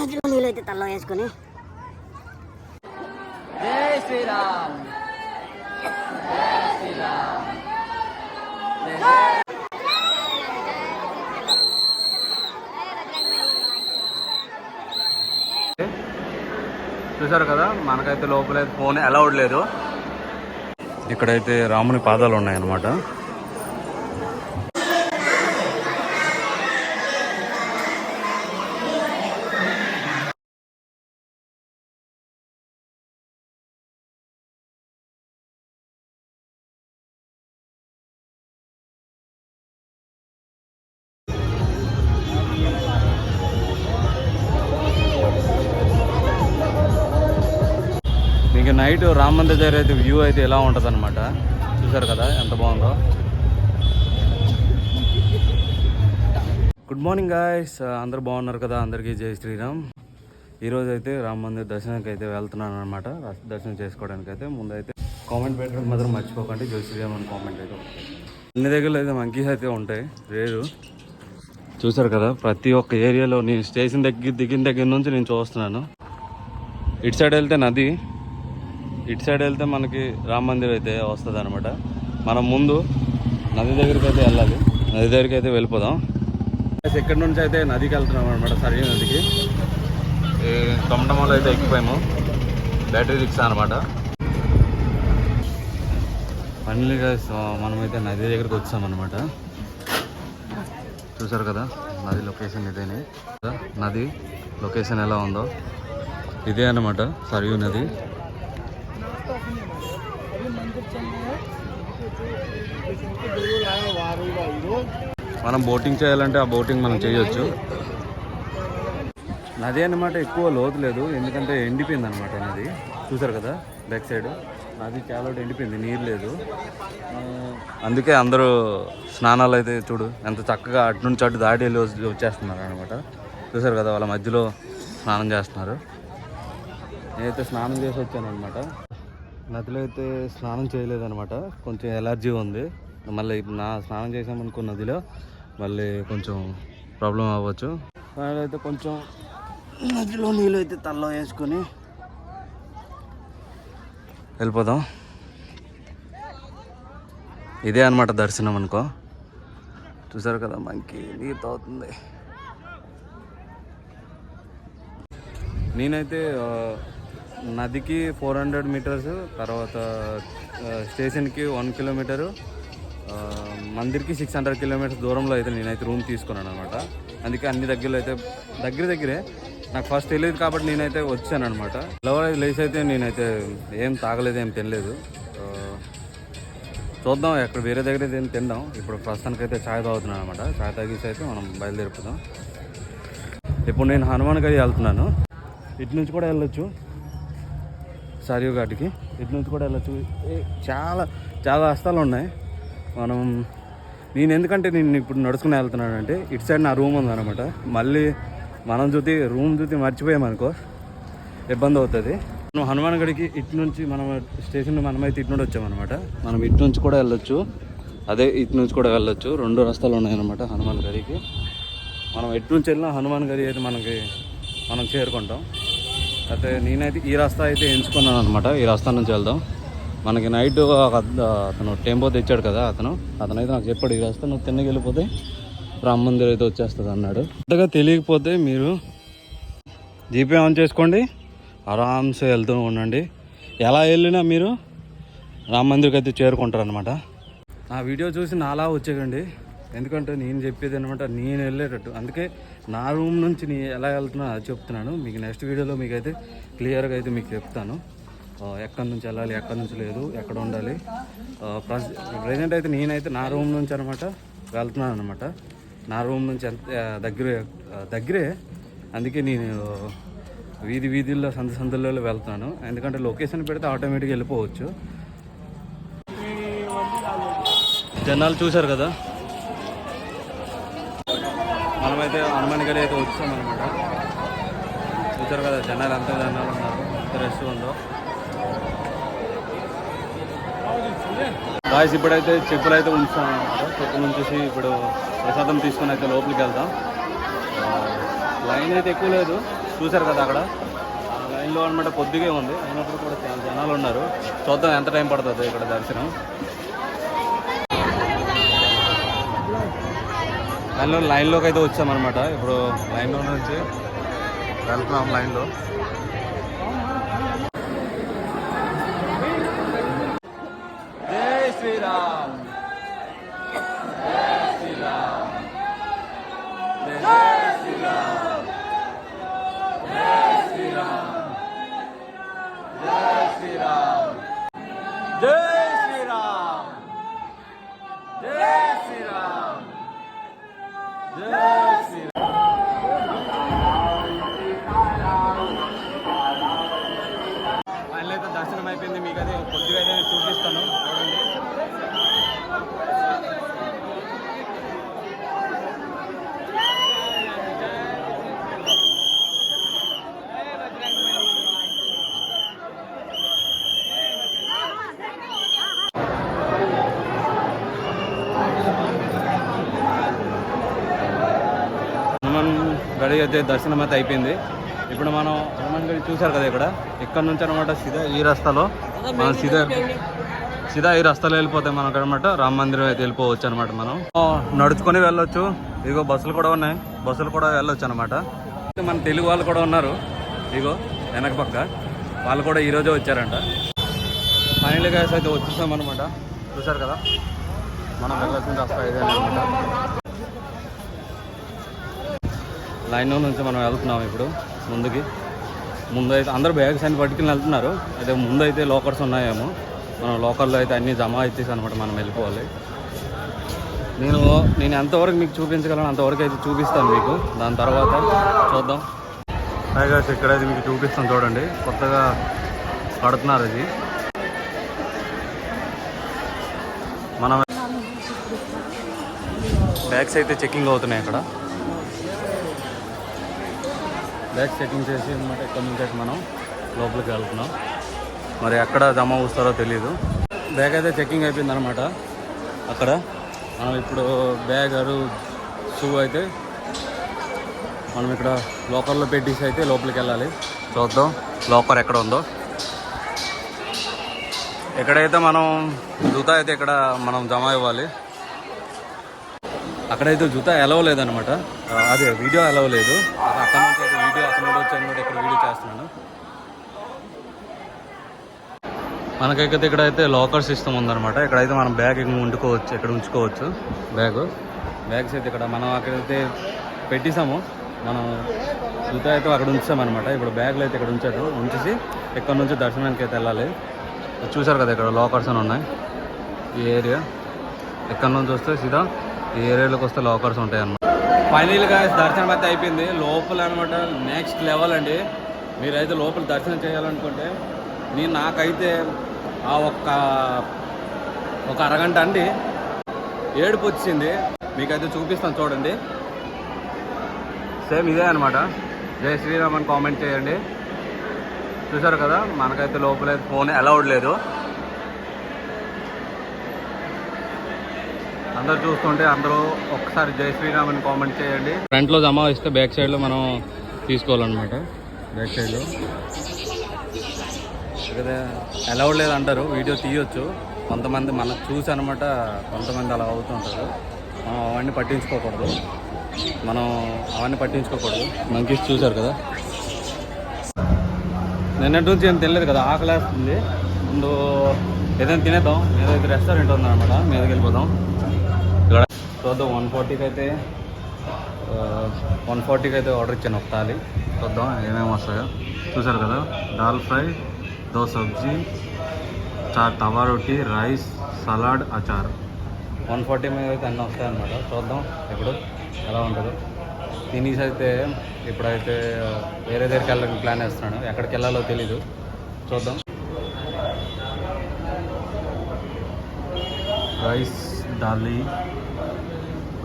మధ్యలో నీళ్ళు అయితే తల్ల వేసుకొని. జై శ్రీరామ్. చూసారు కదా మనకైతే లోపల ఫోన్ అలౌడ్ లేదు. ఇక్కడైతే రాముని పాదాలు ఉన్నాయన్నమాట. నైట్ రామ్ మందిర్ దగ్గర అయితే వ్యూ అయితే ఎలా ఉంటుంది అనమాట చూసారు కదా ఎంత బాగుందో. గుడ్ మార్నింగ్ గాయస్ అందరు బాగున్నారు కదా? అందరికీ జై శ్రీరామ్. ఈరోజు అయితే రామ్ మందిర్ దర్శనానికి అయితే వెళ్తున్నాను అనమాట దర్శనం చేసుకోవడానికి అయితే ముందైతే కామెంట్ పెట్టడం మాత్రం మర్చిపోకండి. జై శ్రీరామ్ అని కామెంట్ అయితే అన్ని దగ్గరలో అయితే మంకీస్ అయితే ఉంటాయి. రేరు. చూసారు కదా? ప్రతి ఒక్క ఏరియాలో నేను స్టేషన్ దగ్గర దిగిన దగ్గర నుంచి నేను చూస్తున్నాను. ఇటు సైడ్ వెళ్తే నది. ఇటు సైడ్ వెళ్తే మనకి రామ మందిర్ అయితే వస్తుంది అనమాట మనం ముందు నది దగ్గరికి అయితే వెళ్ళాలి. నది దగ్గరికి అయితే వెళ్ళిపోదాం. ఎక్కడి నుంచి అయితే నదికి వెళ్తున్నాం అనమాట సరి నదికి? ఈ అయితే ఎక్కిపోయాము. బ్యాటరీ రిక్సా అనమాట ఫైనల్గా మనమైతే నది దగ్గరికి వచ్చామన్నమాట చూసారు కదా నది లొకేషన్ ఇదేనే. నది లొకేషన్ ఎలా ఉందో? ఇదే అన్నమాట సరియు నది. మనం బోటింగ్ చేయాలంటే ఆ బోటింగ్ మనం చేయొచ్చు. నది అన్నమాట ఎక్కువ లోతు లేదు ఎందుకంటే ఎండిపోయింది అనమాట నది. చూసారు కదా బ్యాక్ సైడ్. నది చాలా ఎండిపోయింది నీరు లేదు. అందుకే అందరూ స్నానాలు అయితే చూడు ఎంత చక్కగా అటు నుంచి అటు దాడి వెళ్ళి వచ్చి- వచ్చేస్తున్నారు అనమాట చూసారు కదా వాళ్ళ మధ్యలో స్నానం చేస్తున్నారు. నేనైతే స్నానం చేసి వచ్చాను అనమాట నదిలో అయితే స్నానం చేయలేదన్నమాట. కొంచెం ఎలర్జీ ఉంది. మళ్ళీ నా స్నానం చేసామనుకో నదిలో మళ్ళీ కొంచెం ప్రాబ్లం అవ్వచ్చు. అయితే కొంచెం నదిలో నీళ్ళు అయితే తల్లో వేసుకొని వెళ్ళిపోదాం. ఇదే అనమాట దర్శనం అనుకో. చూసారు కదా మనకి నీరు తాగుతుంది. నేనైతే నదికి ఫోర్ హండ్రెడ్ మీటర్స్ తర్వాత స్టేషన్కి వన్ కిలోమీటరు మందిర్కి సిక్స్ హండ్రెడ్ కిలోమీటర్స్ దూరంలో అయితే నేనైతే రూమ్ తీసుకున్నాను అనమాట అందుకే అన్ని దగ్గరలో అయితే దగ్గర దగ్గరే. నాకు ఫస్ట్ తెలియదు కాబట్టి నేనైతే వచ్చాను అనమాట లవర్ లేచి అయితే నేనైతే ఏం తాగలేదు ఏం తినలేదు. చూద్దాం ఎక్కడ వేరే దగ్గర అయితే ఏం తిందాం. ఇప్పుడు ప్రస్తుతానికి అయితే ఛాయ్ తాగుతున్నాను అనమాట ఛాయ్ తాగేసి అయితే మనం బయలుదేరిపోదాం. ఇప్పుడు నేను హనుమాన్ గది వెళ్తున్నాను. ఇటు నుంచి కూడా వెళ్ళొచ్చు. సరియు ఘాట్కి. ఇటు నుంచి కూడా వెళ్ళచ్చు. ఏ, చాలా చాలా రస్తాలు ఉన్నాయి. మనం నేను ఎందుకంటే నేను ఇప్పుడు నడుచుకుని వెళ్తున్నానంటే ఇటు సైడ్ నా రూమ్ ఉందన్నమాట. మళ్ళీ మనం చూసి రూమ్ చూసి మర్చిపోయామనుకో ఇబ్బంది అవుతుంది. మనం హనుమాన్ గడికి ఇటు నుంచి మనం స్టేషన్ మనమైతే ఇటు నుండి వచ్చామన్నమాట. మనం ఇటు నుంచి కూడా వెళ్ళొచ్చు. అదే ఇటు నుంచి కూడా వెళ్ళొచ్చు. రెండు రస్తాలు ఉన్నాయన్నమాట హనుమాన్ గడికి. మనం ఎటు నుంచి వెళ్ళినా హనుమాన్ గడి అయితే మనకి మనం చేరుకుంటాం. అయితే నేనైతే ఈ రాస్తా అయితే ఎంచుకున్నాను అనమాట ఈ రాస్తా నుంచి వెళ్దాం. మనకి నైట్ అతను టెంపో తెచ్చాడు కదా అతను. అతను అయితే నాకు చెప్పాడు ఈ రాస్తా నువ్వు తిన్నకి వెళ్ళిపోతే రామ మందిర్ అయితే వచ్చేస్తుంది అన్నాడు. అంతగా తెలియకపోతే మీరు జీపే ఆన్ చేసుకోండి. ఆరామ్సే వెళ్తూ ఉండండి. ఎలా వెళ్ళినా మీరు రామ మందిర్కి అయితే చేరుకుంటారు అనమాట నా వీడియో చూసి నాలా వచ్చేయండి ఎందుకంటే నేను చెప్పేది అనమాట నేను వెళ్ళేటట్టు. అందుకే నా రూమ్ నుంచి నేను ఎలా వెళ్తున్నా అది చెప్తున్నాను. మీకు నెక్స్ట్ వీడియోలో మీకు అయితే క్లియర్గా అయితే మీకు చెప్తాను. ఎక్కడి నుంచి వెళ్ళాలి ఎక్కడి నుంచి లేదు ఎక్కడ ఉండాలి. ప్రజెంట్ అయితే నేనైతే నా రూమ్ నుంచి అనమాట వెళ్తున్నాను అనమాట నా రూమ్ నుంచి ఎంత దగ్గరే దగ్గరే. అందుకే నేను వీధి వీధుల్లో సంద సందుల్లో వెళ్తున్నాను. ఎందుకంటే లొకేషన్ పెడితే ఆటోమేటిక్గా వెళ్ళిపోవచ్చు. జనాలు చూశారు కదా? అయితే హనుమాన్ గడి అయితే వచ్చామన్నమాట. చూశారు కదా జనాలు ఎంత జనాలు ఉన్నారు ఎంత రష్ ఉందో. బాయ్స్ ఇప్పుడైతే చెప్పులు అయితే ఉంచుతాం అనమాట చెప్పులు ఉంచేసి ఇప్పుడు ప్రసాదం తీసుకొని అయితే లోపలికి వెళ్దాం. లైన్ అయితే ఎక్కువ లేదు. చూశారు కదా అక్కడ? ఆ లైన్లో అనమాట కొద్దిగా ఉంది. అయినప్పుడు కూడా చాలా జనాలు ఉన్నారు. చూద్దాం ఎంత టైం పడుతుంది ఇక్కడ దర్శనం. దానిలో లైన్లోకి అయితే వచ్చామన్నమాట. ఇప్పుడు లైన్లో నుంచి వెళ్తున్నాం లైన్లో. జై శ్రీరామ్. జై శ్రీరామ్ జై శ్రీరామ్ జై శ్రీరామ్ లైన్లో అయితే దర్శనం అయిపోయింది మీకు అదే కొద్దిగా అయితే చూపిస్తాను చూడండి హనుమాన్ గడి అయితే దర్శనం అయితే అయిపోయింది. ఇప్పుడు మనం హనుమాన్ గడి చూసారు కదా ఇక్కడ. ఇక్కడ నుంచి అనమాట సిధా ఈ రస్తాలో. మనం సీదా సిధా ఈ రస్తాలో వెళ్ళిపోతే మనకు అనమాట రామ మందిరం అయితే వెళ్ళిపోవచ్చు అనమాట మనం. నడుచుకొని వెళ్ళొచ్చు. ఇగో బస్సులు కూడా ఉన్నాయి. బస్సులు కూడా వెళ్ళొచ్చు అనమాట మన తెలుగు వాళ్ళు కూడా ఉన్నారు. ఇగో వెనక పక్క. వాళ్ళు కూడా ఈ రోజే వచ్చారంట. ఫైనల్ గ్యాస్ అయితే వచ్చేసాం అనమాట చూసారు కదా? మనం వెళ్ళాల్సిన రస్తా ఇదే అనమాట లైన్ నుంచి మనం వెళ్తున్నాం ఇప్పుడు ముందుకి. ముందు అయితే అందరూ బ్యాగ్స్ అన్ని పట్టుకుని వెళ్తున్నారు. అయితే ముందు అయితే లోకర్స్ ఉన్నాయేమో. మనం లోకల్లో అయితే అన్ని జమ అయితేసి అనమాట మనం వెళ్ళిపోవాలి. నేను నేను ఎంతవరకు మీకు చూపించగలను అంతవరకు అయితే చూపిస్తాను మీకు. దాని తర్వాత చూద్దాం. పైగా గాస్ ఇక్కడైతే మీకు చూపిస్తాను చూడండి. కొత్తగా కడుతున్నారు ఇది. మనం బ్యాగ్స్ అయితే చెక్కింగ్ అవుతున్నాయి అక్కడ. బ్యాగ్ చెకింగ్ చేసి అనమాట ఇక్కడ నుంచి అయితే మనం లోపలికి వెళ్తున్నాం. మరి ఎక్కడ జమ వస్తారో తెలియదు బ్యాగ్ అయితే చెకింగ్ అయిపోయింది అనమాట అక్కడ మనం ఇప్పుడు బ్యాగ్ అరు షూ అయితే మనం ఇక్కడ లోకర్లో పెట్టేసి అయితే లోపలికి వెళ్ళాలి. చూద్దాం లోకర్ ఎక్కడ ఉందో. ఎక్కడైతే మనం జూతా అయితే ఇక్కడ మనం జమ ఇవ్వాలి అక్కడైతే జూతా ఎలవ్ లేదనమాట అదే వీడియో ఎలవ్ లేదు అది అక్కడ నుంచి అయితే వీడియో అక్కడ నుండి వచ్చి అనమాట ఇక్కడ వీడియో చేస్తున్నాను మనకైతే ఇక్కడ అయితే లాకర్ సిస్టమ్ ఉందన్నమాట. ఇక్కడైతే మనం బ్యాగ్ ఉండుకోవచ్చు ఇక్కడ ఉంచుకోవచ్చు. బ్యాగ్ బ్యాగ్స్ అయితే ఇక్కడ మనం అక్కడైతే పెట్టేసాము మనం జూతా అయితే అక్కడ ఉంచామన్నమాట ఇప్పుడు బ్యాగ్లు అయితే ఇక్కడ ఉంచారు. ఉంచేసి ఇక్కడ నుంచి దర్శనానికి అయితే వెళ్ళాలి. చూసారు కదా ఇక్కడ లాకర్స్ అని ఉన్నాయి. ఈ ఏరియా ఎక్కడ నుంచి వస్తే సీదా ఈ ఏరియాలోకి వస్తే లాకర్స్ ఉంటాయి అన్నమాట ఫైనల్గా దర్శనం అయితే అయిపోయింది. లోపల అనమాట నెక్స్ట్ లెవెల్ అండి. మీరైతే లోపల దర్శనం చేయాలనుకుంటే నేను నాకైతే ఆ ఒక్క ఒక అరగంట అండి. ఏడుపు వచ్చింది. మీకైతే చూపిస్తాను చూడండి. సేమ్ ఇదే అనమాట జై శ్రీరామ్ అని కామెంట్ చేయండి. చూసారు కదా మనకైతే లోపల ఫోన్ అలౌడ్ లేదు. అందరు చూస్తుంటే అందరూ ఒక్కసారి జై శ్రీరామ్ అని కామెంట్ చేయండి. ఫ్రంట్లో జమా ఇస్తే బ్యాక్ సైడ్లో మనం తీసుకోవాలన్నమాట. బ్యాక్ సైడ్లో ఇక్కడ అలౌడ్ లేదు అంటారు వీడియో తీయొచ్చు. కొంతమంది మనకు చూసి అనమాట కొంతమంది అలా అవుతుంటారు. మనం అవన్నీ పట్టించుకోకూడదు. మనం అవన్నీ పట్టించుకోకూడదు. మంకీస్ చూశారు కదా? నిన్నటి నుంచి ఏం తినలేదు కదా? ఆకలేస్తుంది ముందు ఏదైనా తినేద్దాం. ఏదైతే రెస్టారెంట్ ఉందన్నమాట మీదకి వెళ్ళిపోదాం. ఇక్కడ చూద్దాం. వన్ ఫార్టీకి అయితే వన్ ఫార్టీకి అయితే ఆర్డర్ ఇచ్చాను ఒక థాలి చూద్దాం ఏమేమి వస్తాయో. చూసారు కదా? దాల్ ఫ్రై దో సబ్జీ చార్ తవా రొట్టి రైస్ సలాడ్ అచార్ వన్ ఫార్టీ మీద అయితే అన్నీ వస్తాయన్నమాట. చూద్దాం ఇప్పుడు ఎలా ఉంటుందో. తినేసి అయితే ఇప్పుడైతే వేరే దగ్గరికి వెళ్ళడానికి ప్లాన్ వేస్తున్నాను. ఎక్కడికి వెళ్ళాలో తెలీదు. చూద్దాం. రైస్ దాలి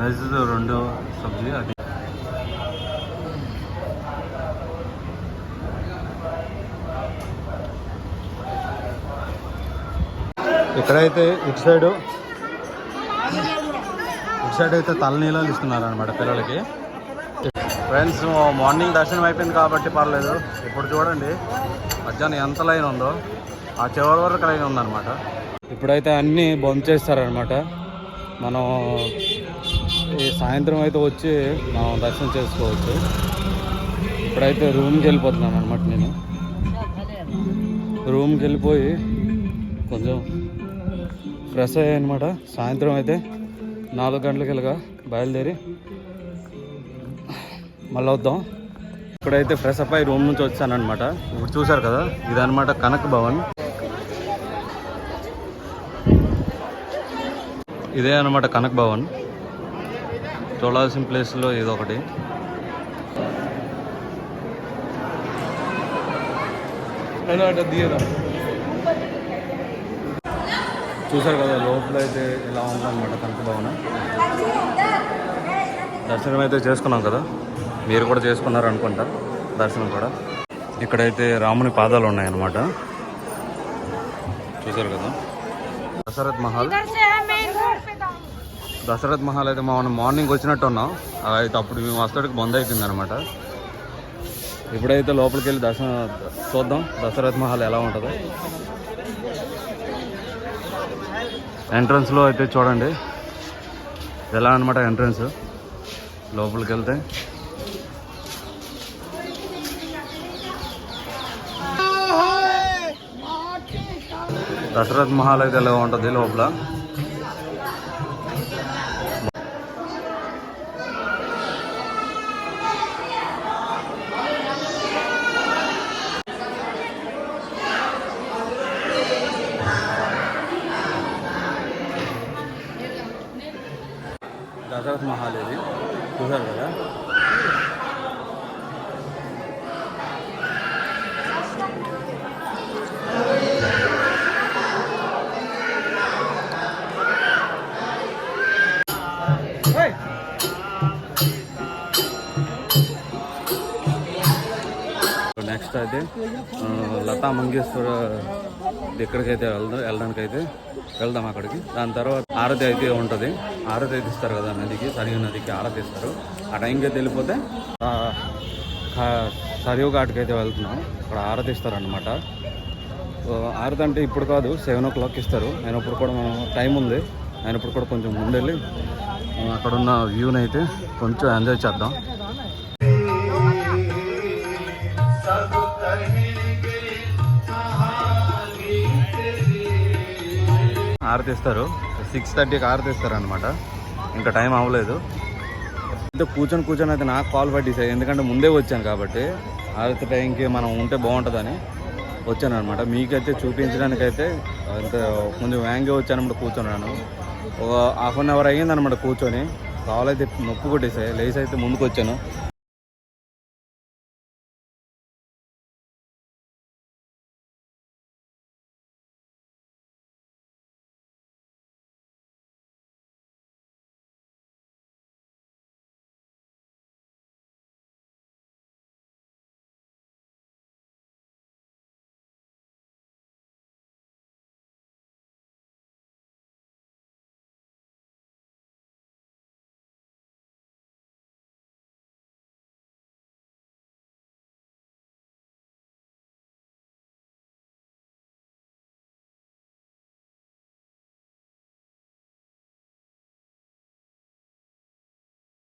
రైస్ రెండు సబ్జీ అది. ఇక్కడైతే ఇటు సైడు ఇటు సైడ్ అయితే తలనీలాలు ఇస్తున్నారు అనమాట పిల్లలకి. ఫ్రెండ్స్ మార్నింగ్ దర్శనం అయిపోయింది కాబట్టి పర్లేదు. ఇప్పుడు చూడండి మధ్యాహ్నం ఎంత లైన్ ఉందో. ఆ చివరి వరకు లైన్ ఉందన్నమాట. ఇప్పుడైతే అన్నీ బంద్ చేస్తారనమాట మనం ఈ సాయంత్రం అయితే వచ్చి మనం దర్శనం చేసుకోవచ్చు. ఇప్పుడైతే రూమ్కి వెళ్ళిపోతున్నాను అనమాట నేను. రూమ్కి వెళ్ళిపోయి కొంచెం ఫ్రెష్ అయ్యాయి అనమాట సాయంత్రం అయితే నాలుగు గంటలకెళ్ళగా బయలుదేరి మళ్ళీ వద్దాం. ఇప్పుడైతే ఫ్రెష్ అప్ అయ్యి రూమ్ నుంచి వచ్చానమాట ఇప్పుడు చూసారు కదా ఇదనమాట కనక్ భవన్. ఇదే అనమాట కనక్ భవన్. చూడాల్సిన ప్లేస్లో ఇది ఒకటి. చూసారు కదా లోపల అయితే ఇలా ఉందన్నమాట కనక భవన? దర్శనం అయితే చేసుకున్నాం కదా మీరు కూడా చేసుకున్నారు అనుకుంటా దర్శనం కూడా. ఇక్కడైతే రాముని పాదాలు ఉన్నాయన్నమాట. చూసారు కదా? దశరథ్ మహల్. దశరథ్ మహల్ అయితే మనం మార్నింగ్ వచ్చినట్టు ఉన్నాం. అయితే అప్పుడు మేము వస్తాడికి బంద్ అయిపోయింది అనమాట ఇప్పుడైతే లోపలికి వెళ్ళి దర్శనం చూద్దాం. దశరథ్ మహల్ ఎలా ఉంటుందో. ఎంట్రన్స్లో అయితే చూడండి. ఎలా అనమాట ఎంట్రన్స్ లోపలికి వెళ్తే దశరథ్ మహల్ అయితే ఎలా ఉంటుంది లోపల? నెక్స్ట్ అయితే లతా మంగేశ్వర ఎక్కడికైతే వెళ్దాం వెళ్ళడానికి అయితే వెళ్దాం అక్కడికి. దాని తర్వాత ఆరతి అయితే ఉంటుంది. ఆరతి అయితే ఇస్తారు కదా నదికి సరియు నదికి ఆరతి ఇస్తారు. ఆ టైంకి అయితే వెళ్ళిపోతే సరియు ఘాట్కి అయితే వెళ్తున్నాం. అక్కడ ఆరతి ఇస్తారు అనమాట ఆరతి అంటే ఇప్పుడు కాదు సెవెన్ ఓ క్లాక్ ఇస్తారు. అయినప్పుడు కూడా మనం టైం ఉంది. అయినప్పుడు కూడా కొంచెం ముందెళ్ళి వెళ్ళి అక్కడున్న వ్యూని అయితే కొంచెం ఎంజాయ్ చేద్దాం. ఆరతిస్తారు సిక్స్ థర్టీకి ఆరతిస్తారు అనమాట ఇంకా టైం అవ్వలేదు. అయితే కూర్చొని కూర్చొని అయితే నాకు కాల్ పట్టేసాయి ఎందుకంటే ముందే వచ్చాను కాబట్టి ఆరతి టైంకి మనం ఉంటే బాగుంటుందని వచ్చాను అనమాట మీకైతే చూపించడానికి అయితే కొంచెం వ్యాంగే వచ్చానమాట కూర్చున్నాను. ఒక హాఫ్ అన్ అవర్ అయ్యిందనమాట కూర్చొని. కాల్ అయితే నొప్పి కొట్టేసాయి లేచి అయితే ముందుకు వచ్చాను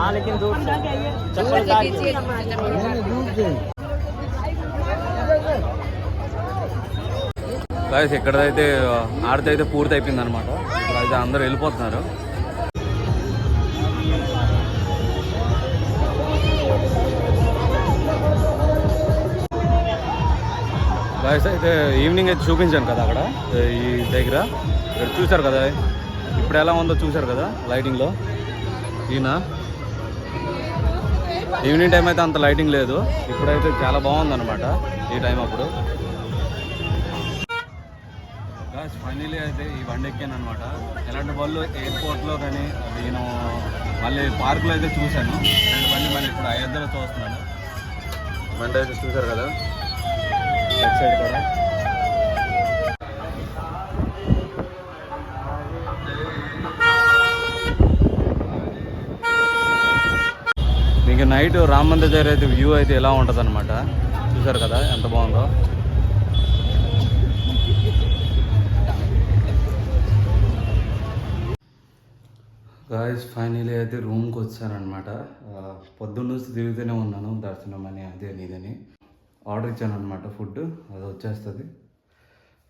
हाँ लेकिन दूर चप्पल గాయస్ ఇక్కడైతే ఆడితే అయితే పూర్తి అయిపోయింది అనమాట అయితే అందరూ వెళ్ళిపోతున్నారు. గాయస్ అయితే ఈవినింగ్ అయితే చూపించాను కదా అక్కడ ఈ దగ్గర. ఇక్కడ చూశారు కదా? ఇప్పుడు ఎలా ఉందో చూశారు కదా లైటింగ్లో ఈయన? ఈవినింగ్ టైం అయితే అంత లైటింగ్ లేదు. ఇప్పుడైతే చాలా బాగుందన్నమాట ఈ టైం అప్పుడు. ఫైనలీ అయితే ఈ బండి ఎక్కాను అనమాట ఎలాంటి బళ్ళు ఎయిర్పోర్ట్లో కానీ నేను మళ్ళీ పార్కులో అయితే చూశాను. రెండు బండి మళ్ళీ ఇప్పుడు అయోధ్యలో చూస్తున్నాను. బండి అయితే చూశారు కదా? లెఫ్ట్ సైడ్ కూడా. నైట్ రామ మందిర్ దగ్గర అయితే వ్యూ అయితే ఎలా ఉంటుంది అనమాట చూసారు కదా ఎంత బాగుందో. గాయస్ ఫైనలీ అయితే రూమ్కి వచ్చానమాట పొద్దున్న నుంచి తిరుగుతూనే ఉన్నాను దర్శనం అని అదే నీదని ఆర్డర్ ఇచ్చాను అనమాట ఫుడ్ అది వచ్చేస్తుంది.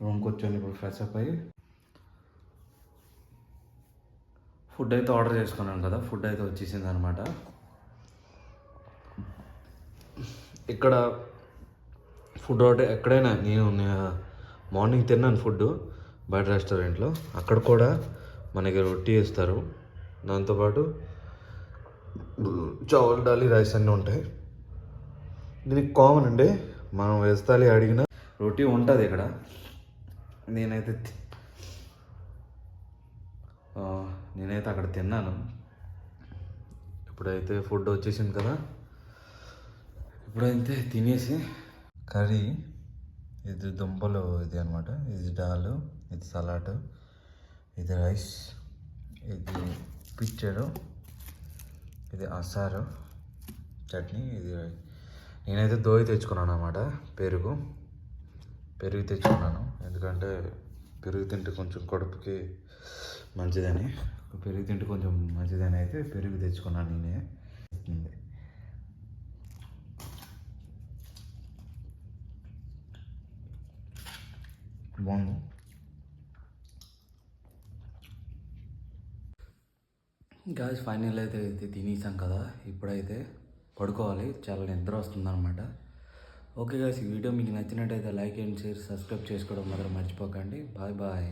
రూమ్కి వచ్చాను ఇప్పుడు ఫ్రెష్ అప్ అయ్యి. ఫుడ్ అయితే ఆర్డర్ చేసుకున్నాను కదా ఫుడ్ అయితే వచ్చేసింది అనమాట ఇక్కడ ఫుడ్ ఆర్డర్ ఎక్కడైనా నేను మార్నింగ్ తిన్నాను ఫుడ్ బయట రెస్టారెంట్లో. అక్కడ కూడా మనకి రొట్టి ఇస్తారు దాంతోపాటు చావల్ డాలి రైస్ అన్నీ ఉంటాయి. దీనికి కామన్ అండి మనం వేస్తాలి అడిగిన రొట్టి ఉంటుంది ఇక్కడ. నేనైతే నేనైతే అక్కడ తిన్నాను. ఇప్పుడైతే ఫుడ్ వచ్చేసింది కదా. ఇప్పుడైతే తినేసి కర్రీ ఇది దుంపలు ఇది అనమాట ఇది దాల్ ఇది సలాడ్ ఇది రైస్ ఇది పిచ్చడు ఇది అసారు చట్నీ ఇది నేనైతే దోయి తెచ్చుకున్నాను అనమాట పెరుగు. పెరుగు తెచ్చుకున్నాను. ఎందుకంటే పెరుగు తింటే కొంచెం కడుపుకి మంచిదని. పెరుగు తింటే కొంచెం మంచిదని అయితే పెరుగు తెచ్చుకున్నాను నేనే. బాగుంది గాయస్ ఫైనల్ అయితే అయితే తినేసాం కదా. ఇప్పుడైతే పడుకోవాలి. చాలా నిద్ర వస్తుందన్నమాట. ఓకే గాయస్ ఈ వీడియో మీకు నచ్చినట్టయితే లైక్ అండ్ షేర్ సబ్స్క్రైబ్ చేసుకోవడం మాత్రం మర్చిపోకండి. Bye bye